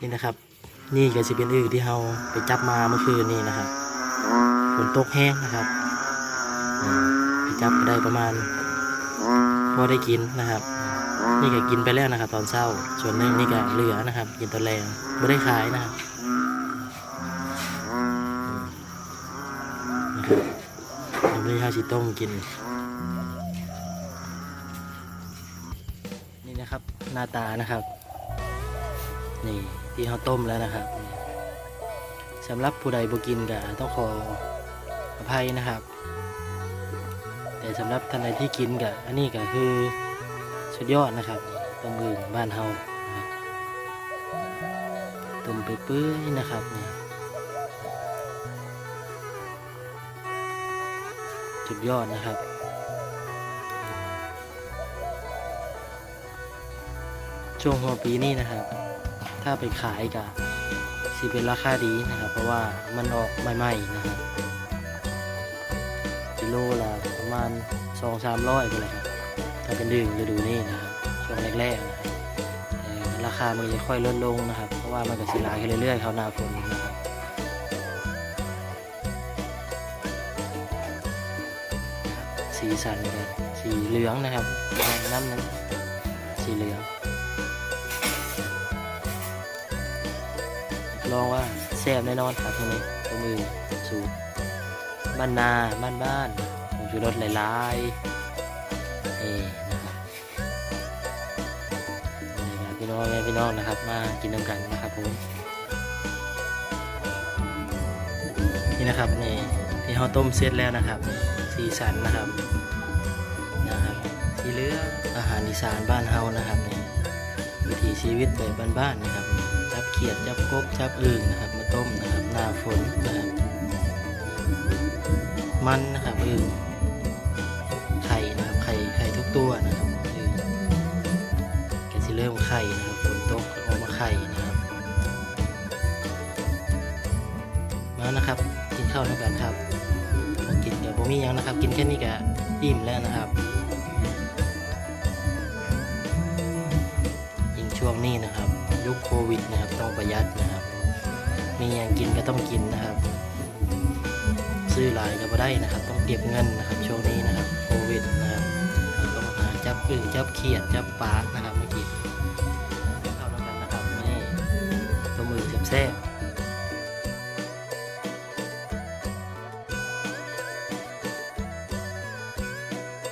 นี่นะครับ นี่ก็สิเป็นอึที่เราไปจับมาเมื่อคืนนี่นะครับฝนตกแห้งนะครับไปจับก็ได้ประมาณพอได้กินนะครับ นี่ก็กินไปแล้วนะครับ ตอนเช้าส่วนนึงนี่ก็เหลือนะครับ กินตอนแรงไม่ได้ขายนะครับอืมนะครับเดี๋ยววันนี้เราสิต้มกิน นี่นะครับหน้าตานะครับ นี่ที่เขาต้มแล้วนะครับสำหรับผู้ใดบ่กินก็ต้องขออภัยนะครับ แต่สำหรับท่านใดที่กินก็อันนี้ก็คือสุดยอดนะครับต้มอึ่งบ้านเฮาต้มเปื่อยๆนะครับนี่สุดยอดนะครับช่วงหัวปีนี้นะครับาไปขายกับสิเป็นราคาดีนะครับ เพราะว่ามันออกใหม่ๆนะครับกิโลละประมาณสองสามร้อยไปเลยครับถ้าเป็นดึงฤดูนี้นะครับช่วงแรกๆนะครับราคามันจะค่อยลดลงนะครับ เพราะว่ามันก็สิลายขึ้นเรื่อยๆเขาหน้าฝนนะครับสีสันก็สีเหลืองนะครับน้ำนั้นสีเหลือง ลองว่าแซ่บแน่นอนครับตรงนี้ตัวมือสูตรบ้านนาบ้านบ้านผมชูรสหลายๆนี่นะครับนี่ครับพี่น้องแม่พี่น้องนะครับ มากินน้ำกันนะครับผมนี่นะครับนี่ที่เราต้มเสร็จแล้วนะครับสีสันนะครับนะครับสีเหลืองอาหารอีสานบ้านเฮานะครับนี่วิถีชีวิตแบบบ้านๆนะครับ จับเขียดจับกบจับอึ่งนะครับ มาต้มนะครับหน้าฝนนะครับมันนะครับอึ่งไข่นะครับไข่ไข่ทุกตัวนะครับอึ่งแกสิเริ่มไข่นะครับฝนตกก็ออกมาไข่นะครับมานะครับกินข้าวด้วยกันครับกินกับบ่มีหยังนะครับ กินแค่นี้ก็อิ่มแล้วนะครับยิ่งช่วงนี้นะครับ ยุคโควิดนะครับต้องประหยัดนะครับ มีอย่างกินก็ต้องกินนะครับ ซื้อหลายก็ไม่ได้นะครับ ต้องเก็บเงินนะครับช่วงนี้นะครับโควิดนะครับต้องหาจับอึ่งจับเขียดจับปลานะครับมากินเข้าแล้วกันนะครับนี่ต้มมือแซ่บ